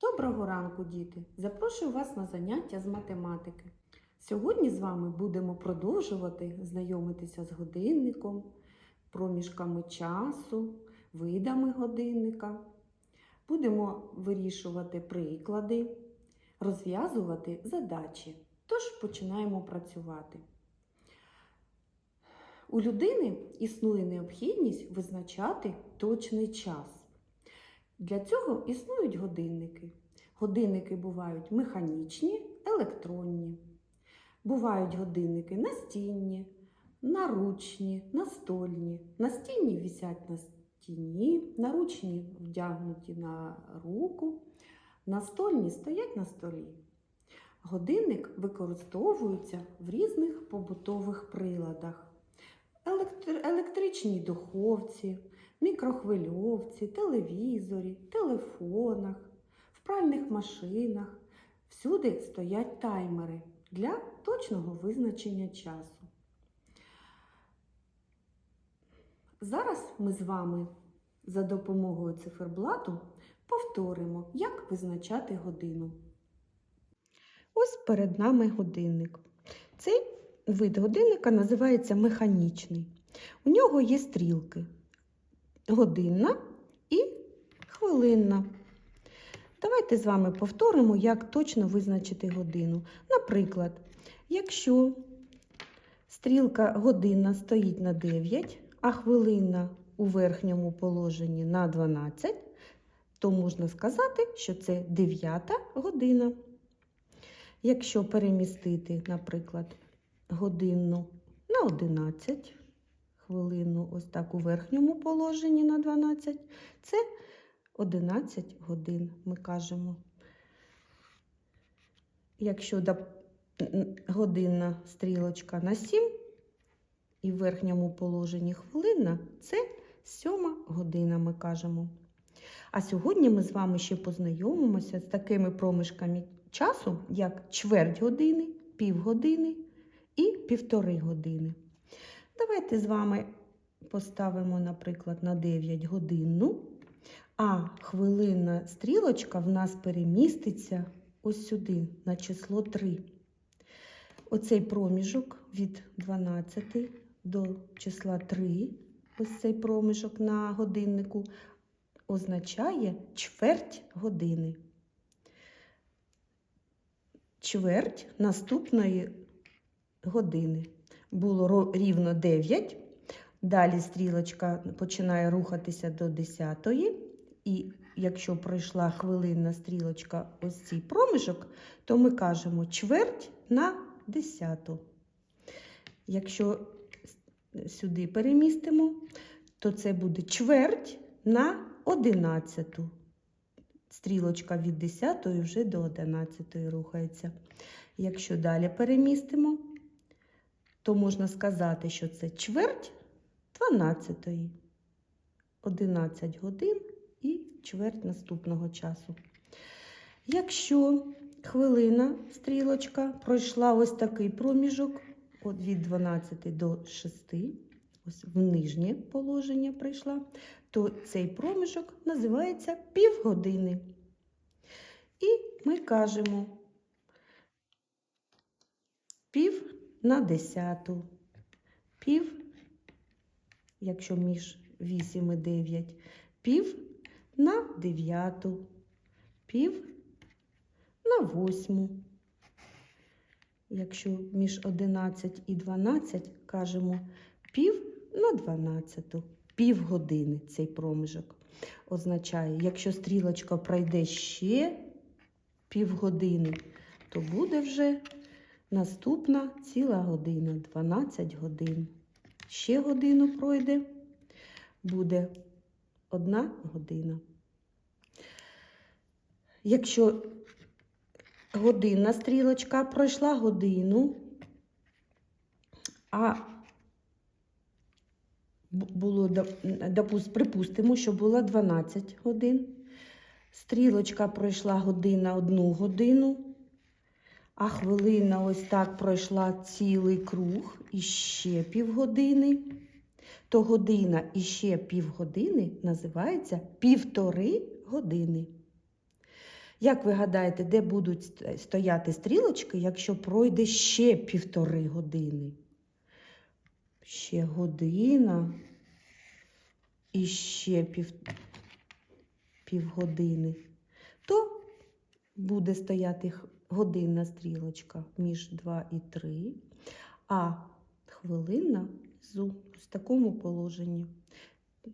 Доброго ранку, діти! Запрошую вас на заняття з математики. Сьогодні з вами будемо продовжувати знайомитися з годинником, проміжками часу, видами годинника. Будемо вирішувати приклади, розв'язувати задачі. Тож починаємо працювати. У людини існує необхідність визначати точний час. Для цього існують годинники. Годинники бувають механічні, електронні. Бувають годинники настінні, наручні, настольні. Настінні висять на стіні, наручні вдягнуті на руку, настольні стоять на столі. Годинник використовується в різних побутових приладах. Електр- електричній духовці, мікрохвильовці, телевізорі, телефонах, в пральних машинах. Всюди стоять таймери для точного визначення часу. Зараз ми з вами за допомогою циферблату повторимо, як визначати годину. Ось перед нами годинник. Цей вид годинника називається механічний. У нього є стрілки годинна і хвилинна. Давайте з вами повторимо, як точно визначити годину. Наприклад, якщо стрілка годинна стоїть на 9, а хвилинна у верхньому положенні на 12, то можна сказати, що це 9 година. Якщо перемістити, наприклад, годинну на 11, хвилину ось так у верхньому положенні на 12, це 11 годин, ми кажемо. Якщо годинна стрілочка на 7 і в верхньому положенні хвилина, це 7 година, ми кажемо. А сьогодні ми з вами ще познайомимося з такими проміжками часу, як чверть години, півгодини півтори години. Давайте з вами поставимо, наприклад, на 9 годинну, а хвилинна стрілочка в нас переміститься ось сюди, на число 3. Оцей проміжок від 12 до числа 3, ось цей проміжок на годиннику, означає чверть години. Чверть наступної години. Було рівно 9. Далі стрілочка починає рухатися до 10. І якщо пройшла хвилинна стрілочка ось цей проміжок, то ми кажемо чверть на 10. Якщо сюди перемістимо, то це буде чверть на 11. Стрілочка від 10 вже до 11 рухається. Якщо далі перемістимо, то можна сказати, що це чверть 12. 11 годин і чверть наступного часу. Якщо хвилина стрілочка пройшла ось такий проміжок от від 12 до 6, ось в нижнє положення прийшла, то цей проміжок називається півгодини. І ми кажемо пів на десяту, пів, якщо між 8 і 9, пів на дев'яту, пів на восьму. Якщо між 11 і 12 кажемо пів на 12, пів години цей проміжок означає, якщо стрілочка пройде ще півгодини, то буде вже наступна ціла година, 12 годин. Ще годину пройде, буде одна година. Якщо годинна стрілочка пройшла годину, а було, припустимо, що було 12 годин. Стрілочка пройшла година одну годину, а хвилина ось так пройшла цілий круг і ще півгодини. То година і ще півгодини називається півтори години. Як ви гадаєте, де будуть стояти стрілочки, якщо пройде ще півтори години? Ще година і ще пів... півгодини. То буде стояти годинна стрілочка між 2 і 3, а хвилинна внизу, в такому положенні.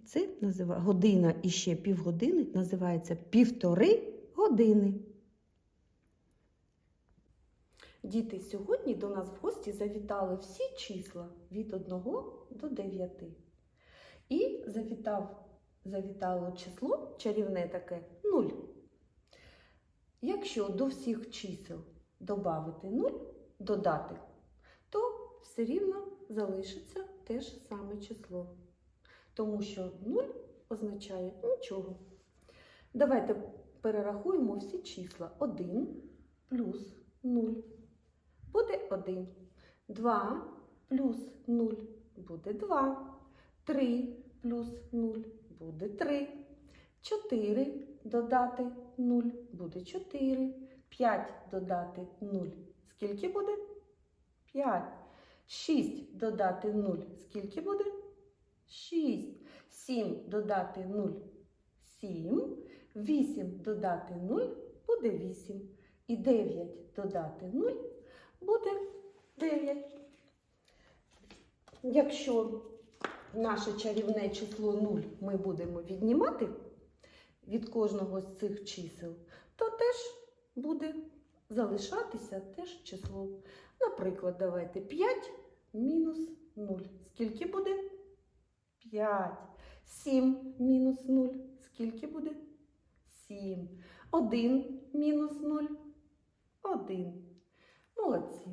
Це називає година і ще півгодини називається півтори години. Діти, сьогодні до нас в гості завітали всі числа від 1 до 9. І завітав, завітало число чарівне таке 0. Якщо до всіх чисел додати 0, додати, то все рівно залишиться те ж саме число. Тому що 0 означає нічого. Давайте перерахуємо всі числа. 1 плюс 0 буде 1. 2 плюс 0 буде 2. 3 плюс 0 буде 3. 4 додати 0 буде 4. 5 додати 0. Скільки буде? 5. 6 додати 0. Скільки буде? 6. 7 додати 0. 7. 8 додати 0 буде 8. І 9 додати 0 буде 9. Якщо наше чарівне число 0 ми будемо віднімати від кожного з цих чисел, то теж буде залишатися теж число. Наприклад, давайте 5 мінус 0. Скільки буде? 5. 7 мінус 0. Скільки буде? 7. 1 мінус 0. 1. Молодці.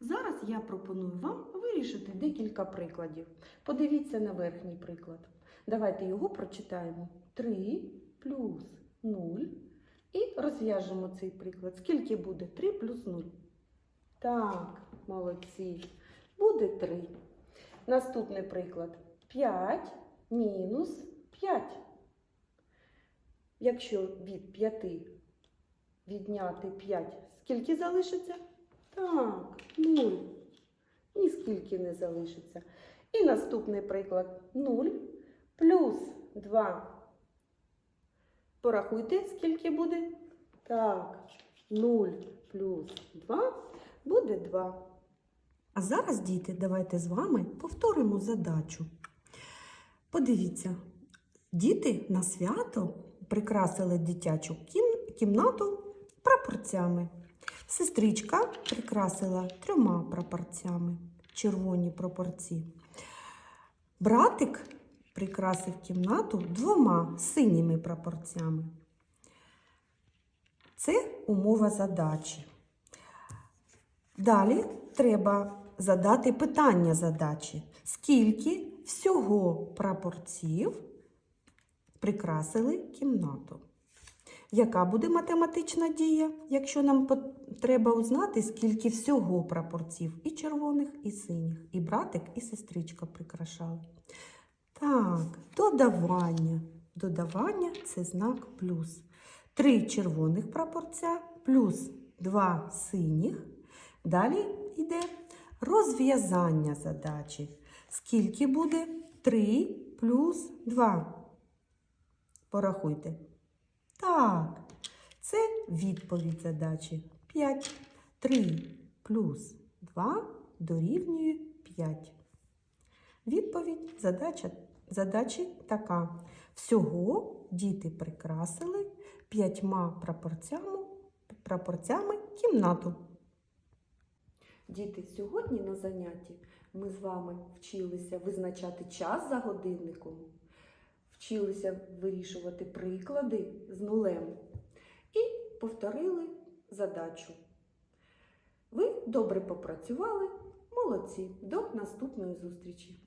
Зараз я пропоную вам вирішити декілька прикладів. Подивіться на верхній приклад. Давайте його прочитаємо. 3 плюс 0. І розв'яжемо цей приклад. Скільки буде 3 плюс 0? Так, молодці. Буде 3. Наступний приклад. 5 мінус 5. Якщо від 5 відняти 5, скільки залишиться? Так, 0. Ніскільки не залишиться. І наступний приклад 0 плюс 2. Порахуйте, скільки буде. Так, 0 плюс 2 буде 2. А зараз, діти, давайте з вами повторимо задачу. Подивіться, діти на свято прикрасили дитячу кімнату прапорцями. Сестричка прикрасила трьома прапорцями, червоні прапорці. Братик прикрасив кімнату двома синіми прапорцями. Це умова задачі. Далі треба задати питання задачі. Скільки всього прапорців прикрасили кімнату? Яка буде математична дія, якщо нам треба узнати, скільки всього прапорців і червоних, і синіх, і братик, і сестричка прикрашали? Так, додавання. Додавання це знак плюс. Три червоних прапорця плюс два синіх. Далі йде розв'язання задачі. Скільки буде 3 плюс 2? Порахуйте. Так, це відповідь задачі. 5. 3 плюс 2 дорівнює 5. Відповідь задача, задачі така. Всього діти прикрасили п'ятьма прапорцями, прапорцями кімнату. Діти, сьогодні на занятті ми з вами вчилися визначати час за годинником, вчилися вирішувати приклади з нулем і повторили задачу. Ви добре попрацювали, молодці. До наступної зустрічі!